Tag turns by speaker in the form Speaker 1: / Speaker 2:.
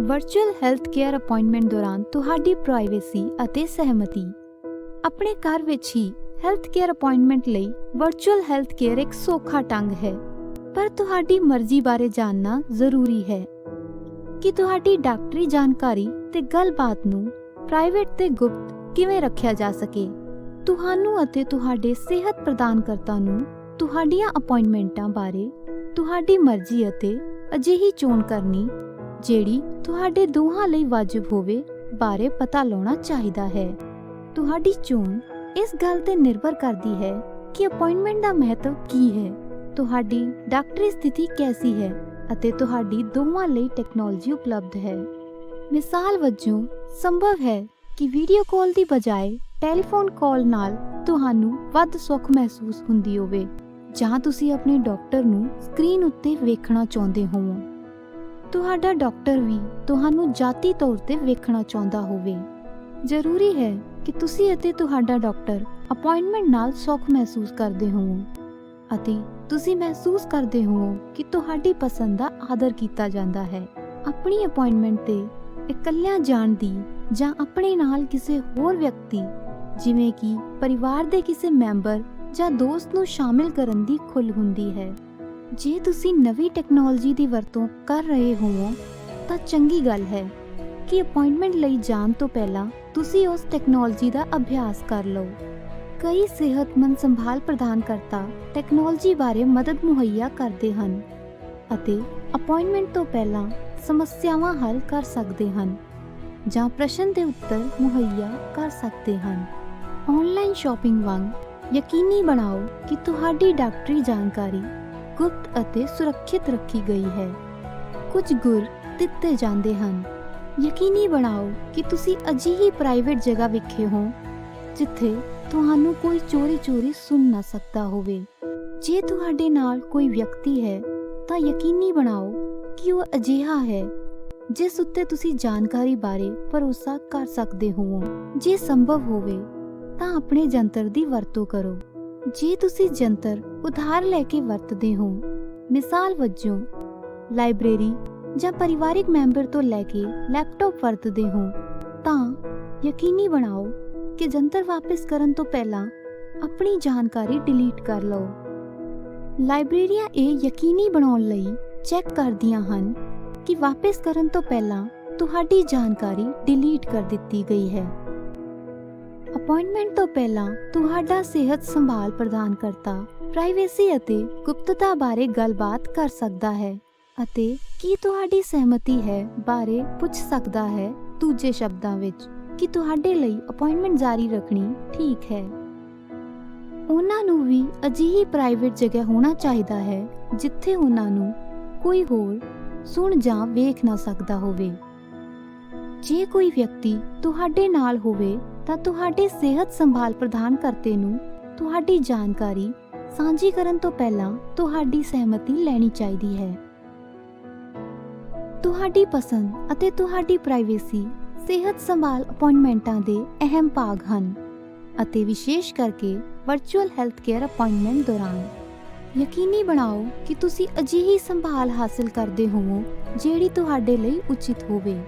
Speaker 1: Virtual health care appointment ਦੌਰਾਨ ਤੁਹਾਡੀ privacy ਅਤੇ ਸਹਿਮਤੀ। ਆਪਣੇ ਘਰ ਵਿੱਚ ਹੀ ਹੈਲਥ ਕੇਅਰ ਅਪਾਇੰਟਮੈਂਟ ਲਈ ਵਰਚੁਅਲ ਹੈਲਥ ਕੇਅਰ ਇੱਕ ਸੌਖਾ ਢੰਗ ਹੈ, ਪਰ ਤੁਹਾਡੀ ਮਰਜ਼ੀ ਬਾਰੇ ਜਾਣਨਾ ਜ਼ਰੂਰੀ ਹੈ। ਕਿ ਤੁਹਾਡੀ ਡਾਕਟਰੀ ਜਾਣਕਾਰੀ ਤੇ ਗੱਲਬਾਤ ਨੂੰ ਪ੍ਰਾਈਵੇਟ ਤੇ ਗੁਪਤ ਕਿਵੇਂ ਰੱਖਿਆ ਜਾ ਸਕੇ? ਤੁਹਾਨੂੰ ਅਤੇ ਤੁਹਾਡੇ ਸਿਹਤ ਪ੍ਰਦਾਨਕਰਤਾ ਨੂੰ ਤੁਹਾਡੀਆਂ ਅਪਾਇੰਟਮੈਂਟਾਂ ਬਾਰੇ ਤੁਹਾਡੀ ਮਰਜ਼ੀ ਅਤੇ ਅਜਿਹੀ ਚੋਣ ਕਰਨੀ ਜਿਹੜੀ ਤੁਹਾਡੇ ਦੋਹਾਂ ਲਈ ਵਾਜਬ ਹੋਵੇ ਬਾਰੇ ਪਤਾ ਲਾਉਣਾ ਚਾਹੀਦਾ ਹੈ। ਤੁਹਾਡੀ ਚੋਣ ਇਸ ਗੱਲ ਤੇ ਨਿਰਭਰ ਕਰਦੀ ਹੈ ਕਿ ਅਪਾਇੰਟਮੈਂਟ ਦਾ ਮਹੱਤਵ ਕੀ ਹੈ। ਤੁਹਾਡੀ ਡਾਕਟਰੀ ਸਥਿਤੀ ਕੈਸੀ ਹੈ ਅਤੇ ਤੁਹਾਡੀ ਦੋਵਾਂ ਲਈ ਟੈਕਨੋਲੋਜੀ ਉਪਲਬਧ ਹੈ। ਮਿਸਾਲ ਵਜੋਂ ਸੰਭਵ ਹੈ ਕਿ ਵੀਡੀਓ ਕਾਲ ਦੀ ਬਜਾਏ ਟੈਲੀਫੋਨ ਕਾਲ ਨਾਲ ਤੁਹਾਨੂੰ ਵੱਧ ਸੁੱਖ ਮਹਿਸੂਸ ਹੁੰਦੀ ਹੋਵੇ, ਜਾਂ ਤੁਸੀਂ ਆਪਣੇ ਡਾਕਟਰ ਨੂੰ ਸਕਰੀਨ ਉੱਤੇ ਵੇਖਣਾ ਚਾਹੁੰਦੇ ਹੋਵੋ। ਤੁਹਾਡਾ ਡਾਕਟਰ ਵੀ ਤੁਹਾਨੂੰ ਜਾਤੀ ਤੌਰ ਤੇ ਵੇਖਣਾ ਚਾਹੁੰਦਾ ਹੋਵੇ। ਜ਼ਰੂਰੀ ਹੈ ਕਿ ਤੁਸੀਂ ਅਤੇ ਤੁਹਾਡਾ ਡਾਕਟਰ ਅਪਾਇੰਟਮੈਂਟ ਨਾਲ ਸੁੱਖ ਮਹਿਸੂਸ ਕਰਦੇ ਹੋਵੋ ਅਤੇ ਤੁਸੀਂ ਮਹਿਸੂਸ ਕਰਦੇ ਹੋ ਕਿ ਤੁਹਾਡੀ ਪਸੰਦ ਦਾ ਆਦਰ ਕੀਤਾ ਜਾਂਦਾ ਹੈ। ਆਪਣੀ ਅਪਾਇੰਟਮੈਂਟ ਤੇ ਇਕੱਲਿਆਂ ਜਾਣ ਦੀ ਜਾਂ ਆਪਣੇ ਨਾਲ ਕਿਸੇ ਹੋਰ ਵਿਅਕਤੀ, ਜਿਵੇਂ ਕਿ ਪਰਿਵਾਰ ਦੇ ਕਿਸੇ ਮੈਂਬਰ ਜਾਂ ਦੋਸਤ ਨੂੰ ਸ਼ਾਮਿਲ ਕਰਨ ਦੀ ਖੁੱਲ੍ਹ ਹੁੰਦੀ ਹੈ। ਜੇ ਤੁਸੀਂ ਨਵੀਂ ਟੈਕਨੋਲੋਜੀ ਦੀ ਵਰਤੋਂ ਕਰ ਰਹੇ ਹੋ ਤਾਂ ਚੰਗੀ ਗੱਲ ਹੈ ਕਿ ਅਪਾਇੰਟਮੈਂਟ ਲਈ ਜਾਣ ਤੋਂ ਪਹਿਲਾਂ ਤੁਸੀਂ ਉਸ ਟੈਕਨੋਲੋਜੀ ਦਾ ਅਭਿਆਸ ਕਰ ਲਓ। ਕਈ ਸਿਹਤਮੰਦ ਸੰਭਾਲ ਪ੍ਰਦਾਨ ਕਰਤਾ ਟੈਕਨੋਲੋਜੀ ਬਾਰੇ ਮਦਦ ਮੁਹੱਈਆ ਕਰਦੇ ਹਨ ਅਤੇ ਅਪਾਇੰਟਮੈਂਟ ਤੋਂ ਪਹਿਲਾਂ ਸਮੱਸਿਆਵਾਂ ਹੱਲ ਕਰ ਸਕਦੇ ਹਨ ਜਾਂ ਪ੍ਰਸ਼ਨ ਦੇ ਉੱਤਰ ਮੁਹੱਈਆ ਕਰ ਸਕਦੇ ਹਨ। ਆਨਲਾਈਨ ਸ਼ਾਪਿੰਗ ਵਾਂਗ ਯਕੀਨੀ ਬਣਾਓ ਕਿ ਤੁਹਾਡੀ ਡਾਕਟਰੀ ਜਾਣਕਾਰੀ ਗੁਪਤ ਅਤੇ ਸੁਰੱਖਿਅਤ ਰੱਖੀ ਗਈ ਹੈ। ਕੁਝ ਗੁਰ ਦਿੱਤੇ ਜਾਂਦੇ ਹਨ। ਯਕੀਨੀ ਬਣਾਓ ਕਿ ਤੁਸੀਂ ਅਜਿਹੀ ਪ੍ਰਾਈਵੇਟ ਜਗ੍ਹਾ ਵਿਖੇ ਹੋ, ਜਿੱਥੇ ਤੁਹਾਨੂੰ ਕੋਈ ਚੋਰੀ-ਚੋਰੀ ਸੁਣ ਨਾ ਸਕਦਾ ਹੋਵੇ। ਜੇ ਤੁਹਾਡੇ ਨਾਲ ਕੋਈ ਵਿਅਕਤੀ ਹੈ, ਤਾਂ ਯਕੀਨੀ ਬਣਾਓ ਕਿ ਉਹ ਅਜਿਹਾ ਹੈ, ਜਿਸ ਉੱਤੇ ਤੁਸੀਂ ਜਾਣਕਾਰੀ ਬਾਰੇ ਭਰੋਸਾ ਕਰ ਸਕਦੇ ਹੋ ਜੇ ਸੰਭਵ ਹੋਵੇ, ਤਾਂ ਆਪਣੇ ਜੰਤਰ ਦੀ ਵਰਤੋਂ ਕਰੋ। ਜੇ ਤੁਸੀਂ ਜੰਤਰ ਉਧਾਰ ਲੈ ਕੇ ਵਰਤਦੇ ਹੋ, ਮਿਸਾਲ ਵਜੋਂ ਲਾਇਬ੍ਰੇਰੀ ਜਾਂ ਪਰਿਵਾਰਿਕ ਮੈਂਬਰ ਤੋਂ ਲੈ ਕੇ ਲੈਪਟਾਪ ਵਰਤਦੇ ਹੋ, ਤਾਂ ਯਕੀਨੀ ਬਣਾਓ ਕਿ ਜੰਤਰ ਵਾਪਸ ਕਰਨ ਤੋਂ ਪਹਿਲਾਂ ਆਪਣੀ ਜਾਣਕਾਰੀ ਡਿਲੀਟ ਕਰ ਲਓ। ਲਾਇਬ੍ਰੇਰੀਆਂ ਇਹ ਯਕੀਨੀ ਬਣਾਉਣ ਲਈ ਚੈੱਕ ਕਰਦੀਆਂ ਹਨ ਕਿ ਵਾਪਸ ਕਰਨ ਤੋਂ ਪਹਿਲਾਂ ਤੁਹਾਡੀ ਜਾਣਕਾਰੀ ਡਿਲੀਟ ਕਰ ਦਿੱਤੀ ਗਈ ਹੈ। ਅਪਾਇੰਟਮੈਂਟ ਤੋਂ ਪਹਿਲਾਂ ਤੁਹਾਡਾ ਸਿਹਤ ਸੰਭਾਲ ਪ੍ਰਦਾਨ ਕਰਤਾ ਪ੍ਰਾਈਵੇਸੀ ਅਤੇ ਗੁਪਤਤਾ ਬਾਰੇ ਗੱਲਬਾਤ ਕਰ ਸਕਦਾ ਹੈ ਅਤੇ ਕੀ ਤੁਹਾਡੀ ਸਹਿਮਤੀ ਹੈ ਬਾਰੇ ਪੁੱਛ ਸਕਦਾ ਹੈ ਦੂਜੇ ਸ਼ਬਦਾਂ ਵਿੱਚ, ਕਿ ਤੁਹਾਡੇ ਲਈ ਅਪਾਇੰਟਮੈਂਟ ਜਾਰੀ ਰੱਖਣੀ ਠੀਕ ਹੈ। ਉਹਨਾਂ ਨੂੰ ਵੀ ਅਜਿਹੀ ਪ੍ਰਾਈਵੇਟ ਜਗ੍ਹਾ ਹੋਣਾ ਚਾਹੀਦਾ ਹੈ ਜਿੱਥੇ ਉਹਨਾਂ ਨੂੰ ਕੋਈ ਹੋਰ ਸੁਣ ਜਾਂ ਵੇਖ ਨਾ ਸਕਦਾ ਹੋਵੇ। ਜੇ ਕੋਈ ਵਿਅਕਤੀ ਤੁਹਾਡੇ ਨਾਲ ਹੋਵੇ ਤਾਂ ਤੁਹਾਡੇ ਸਿਹਤ ਸੰਭਾਲ ਪ੍ਰਦਾਨ ਕਰਤੇ ਨੂੰ ਤੁਹਾਡੀ ਜਾਣਕਾਰੀ ਸਾਂਝੀ ਕਰਨ ਤੋਂ ਪਹਿਲਾਂ ਤੁਹਾਡੀ ਸਹਿਮਤੀ ਲੈਣੀ ਚਾਹੀਦੀ ਹੈ। ਤੁਹਾਡੀ ਪਸੰਦ ਅਤੇ ਤੁਹਾਡੀ ਪ੍ਰਾਈਵੇਸੀ ਸਿਹਤ ਸੰਭਾਲ ਅਪਾਇੰਟਮੈਂਟਾਂ ਦੇ ਅਹਿਮ ਭਾਗ ਹਨ ਅਤੇ ਵਿਸ਼ੇਸ਼ ਕਰਕੇ ਵਰਚੁਅਲ ਹੈਲਥ ਕੇਅਰ ਅਪਾਇੰਟਮੈਂਟ ਦੌਰਾਨ। ਯਕੀਨੀ ਬਣਾਓ ਕਿ ਤੁਸੀਂ ਅਜਿਹੀ ਸੰਭਾਲ ਹਾਸਲ ਕਰਦੇ ਹੋਵੋ ਜਿਹੜੀ ਤੁਹਾਡੇ ਲਈ ਉਚਿਤ ਹੋਵੇ।